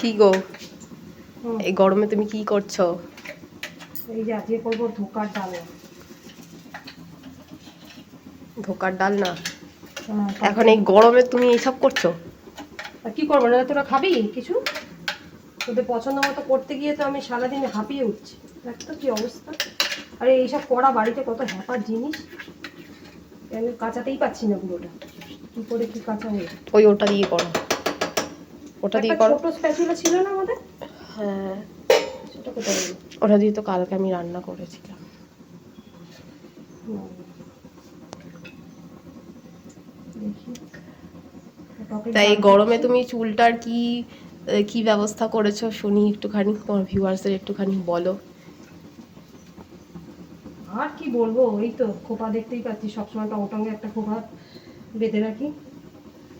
কি গো? এই গরমে তুমি কি করছ? এই যে আজকে করব ধোকার ডাল। ধোকার ডাল না? হ্যাঁ, এখন এই গরমে তুমি এইসব করছ? আর কি করব? না তোরা খাবি কিছু? তোদের পছন্দ মতো করতে গিয়ে তো আমি সারাদিন হাঁপিয়ে উঠছি। দেখ তো কি অবস্থা। আরে এইসব করা বাড়িতে কত হ্যাপার জিনিস। আমি কাঁচাতেই পাচ্ছি না পুরোটা। কি করে কি কাঁচা হয়ে ওই ওটা দিয়ে করো। ওটা দিয়ে করো। ছোট স্প্যাচুলা ছিল না আমাদের? হ্যাঁ। সেটা কোথায় ওটা দিয়ে তো কালকে আমি রান্না করেছিলাম। তাই গরমে তুমি চুলটার কি কি ব্যবস্থা করেছ? শুনি একটুখানি তোমার ভিউয়ার্সদের একটুখানি বলো। আর কি বলব ওই তো খোপা দেখতেই পাচ্ছি। সবসময় টংটঙ্গে একটা খোপা বেঁধে রাখি।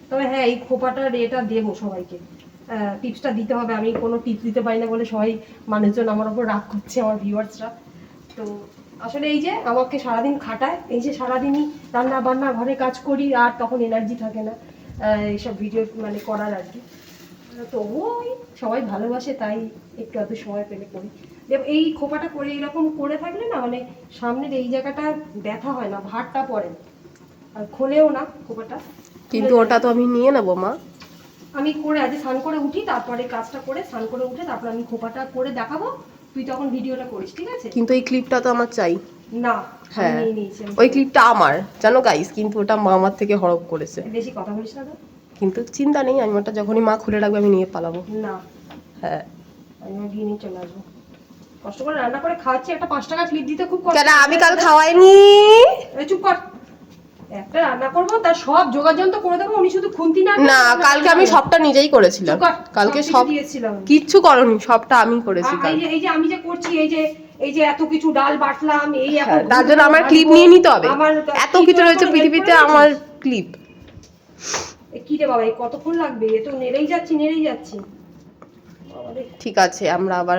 তবে হ্যাঁ এই খোপাটার এটা দেবো সবাইকে। টিপসটা দিতে হবে। আমি কোনো টিপস দিতে পারি না বলে সবাই মানুষজন আমার ওপর রাগ করছে, আমার ভিউয়ার্সরা তো আসলে এই যে আমাকে সারাদিন খাটায়, এই যে সারাদিনই রান্না বান্না, ঘরে কাজ করি, আর তখন এনার্জি থাকে না এইসব ভিডিও মানে করার আর কি। তবুও সবাই ভালোবাসে, তাই একটু এত সময় পেলে করি। এই খোপাটা করে এরকম করে থাকলে না মানে সামনের এই জায়গাটা ব্যথা হয় না, ভারটা পড়ে আর খোলেও না খোপাটা। কিন্তু ওটা তো আমি নিয়ে নেব, মা। আমি করে আজ স্নান করে উঠি তারপরে কাজটা করে স্নান করে উঠে তারপর আমি খোপাটা করে দেখাবো। তুই তখন ভিডিওটা করিস ঠিক আছে? কিন্তু এই ক্লিপটা তো আমার চাই। না হ্যাঁ। ওই ক্লিপটা আমার। জানো গাইস কিন্তু ওটা মা আমার থেকে হরপ করেছে। বেশি কথা বলিস না? কিন্তু চিন্তা নেই আমি ওটা যখনই মা খুলে রাখবে আমি নিয়ে পালাবো। না। হ্যাঁ। আমি গিয়ে নিয়ে চলে আসব। কষ্ট করে রান্না করে খাওয়াচ্ছি একটা পাঁচ টাকা ক্লিপ দিতে খুব কষ্ট আমি কাল খাওয়াইনি এই চুপ কর একটা রান্না করব তার সব করে দেবো উনি শুধু খুন্তি না না কালকে আমি সবটা নিজেই করেছিলাম। কালকে সব কিচ্ছু করনি সবটা আমি করেছি এই যে এই যে আমি যে করছি এই যে এই যে এত কিছু ডাল বাটলাম এই এখন হ্যাঁ, তার জন্য আমার ক্লিপ নিয়ে নিতে হবে। এত কিছু রয়েছে পৃথিবীতে আমার ক্লিপ কি রে বাবা এই কতক্ষণ লাগবে? এ তো নেড়েই যাচ্ছি নেড়েই যাচ্ছি। ঠিক আছে আমরা আবার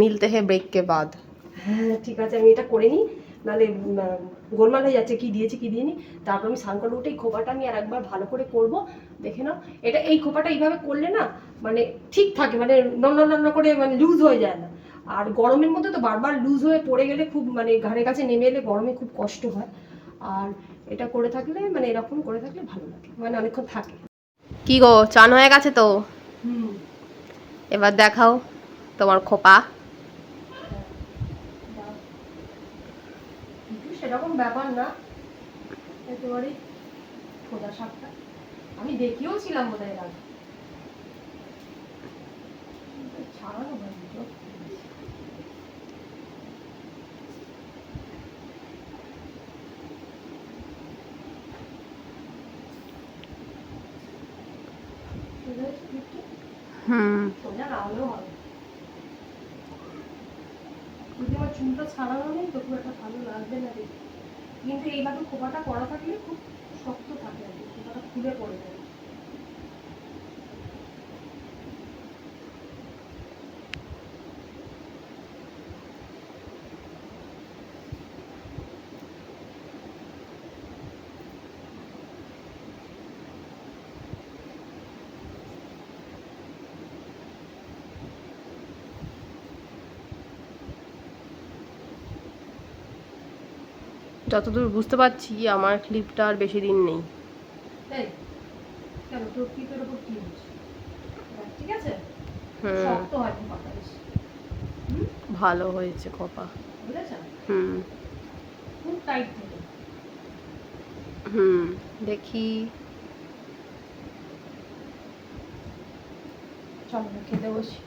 মিলতে হে ব্রেক কে বাদ। হ্যাঁ ঠিক আছে আমি এটা করে নিই। নাহলে গোলমাল হয়ে যাচ্ছে কি দিয়েছি কি দিইনি। তারপর আমি স্নান করে উঠে এই খোপাটা আমি আর একবার ভালো করে করব দেখে নাও। এটা এই খোপাটা এইভাবে করলে না মানে ঠিক থাকে মানে নন্ন নন্ন করে মানে লুজ হয়ে যায় না। আর গরমের মধ্যে তো বারবার লুজ হয়ে পড়ে গেলে খুব মানে ঘাড়ের কাছে নেমে এলে গরমে খুব কষ্ট হয়। আর এটা করে থাকলে মানে এরকম করে থাকলে ভালো লাগে মানে অনেকক্ষণ থাকে। কি গো চান হয়ে গেছে তো? হুম। এবার দেখাও তোমার খোপা কিন্তু সেরকম ব্যাপার না। একেবারেই খোদা সাপটা। আমি দেখিও ছিলাম বোধ হয় আগে। ছাড়ানো হয়নি হুম। সোজা না হলেও হবে। যদি আমার চুলটা ছাড়ানো নেই তো খুব একটা ভালো দেখতে কিন্তু এইভাবে খোপাটা করা থাকলে খুব শক্ত থাকে আর কি খোপাটা খুলে পড়ে যাবে যতদূর বুঝতে পারছি আমার ক্লিপটা আর বেশি দিন নেই। ভালো হয়েছে বুঝেছ? হুম। হুম দেখি। চলো খেতে বসি।